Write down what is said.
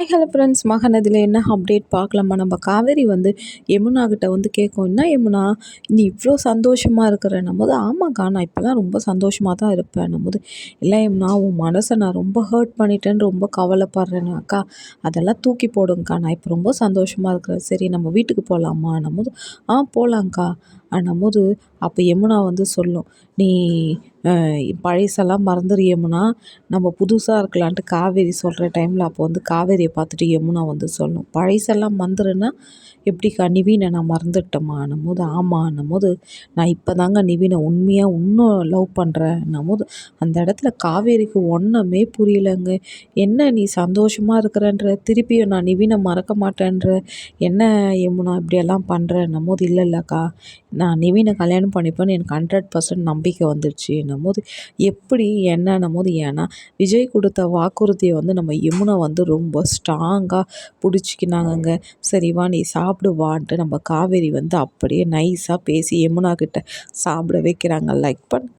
Hello friends மகனதில் என்ன update பார்க்கலாமா? நம்ம காவேரி வந்து யமுனா கிட்ட வந்து கேட்கும். என்ன யமுனா? நீ இவ்வளோ சந்தோஷமாக இருக்கிறன்னும் போது ஆமாக்கா நான் இப்போலாம் ரொம்ப சந்தோஷமாக தான் இருப்பேன்னும் போது இல்லை யமுனா உன் மனசை நான் ரொம்ப ஹர்ட் பண்ணிட்டேன்னு ரொம்ப கவலைப்படுறேன்னு அக்கா. அதெல்லாம் தூக்கி போடுங்கக்கா. நான் இப்போ ரொம்ப சந்தோஷமாக இருக்கிறேன். சரி நம்ம வீட்டுக்கு போகலாமான்னும் போது ஆ போகலாங்க்கா போது அப்போ யமுனா வந்து சொல்லும் நீ பழசெல்லாம் மறந்துடு யமுனா நம்ம புதுசாக இருக்கலான்ட்டு காவேரி சொல்கிற டைமில் அப்போ வந்து காவேரியை பார்த்துட்டு யமுனா வந்து சொல்லும் பழசெல்லாம் மறந்துருன்னா எப்படிக்கா நிவீனை நான் மறந்துட்டோமான்னும் போது ஆமான்னும் போது நான் இப்போ தாங்க நிவீனை உண்மையாக இன்னும் லவ் பண்ணுறேன்னும் போது அந்த இடத்துல காவேரிக்கு ஒன்றுமே புரியலைங்க என்ன நீ சந்தோஷமாக இருக்கிறன்ற திருப்பியும் நான் நிவீனை மறக்க மாட்டேன்ற என்ன யமுனா இப்படியெல்லாம் பண்ணுறேன்னும் போது இல்லை இல்லைக்கா நான் நிவீன கல்யாணம் பண்ணிப்பேன்னு எனக்கு ஹண்ட்ரட் பர்சன்ட் நம்பிக்கை வந்துடுச்சுன்னும் போது எப்படி என்னன்னும் போது ஏன்னா விஜய் கொடுத்த வாக்குறுதியை வந்து நம்ம யமுனா வந்து ரொம்ப ஸ்ட்ராங்காக பிடிச்சிக்கினாங்க சரி வா நீ சாப்பிடு வான்ட்டு நம்ம காவேரி வந்து அப்படியே நைஸாக பேசி யமுனா கிட்ட சாப்பிட வைக்கிறாங்க. லைக் பண்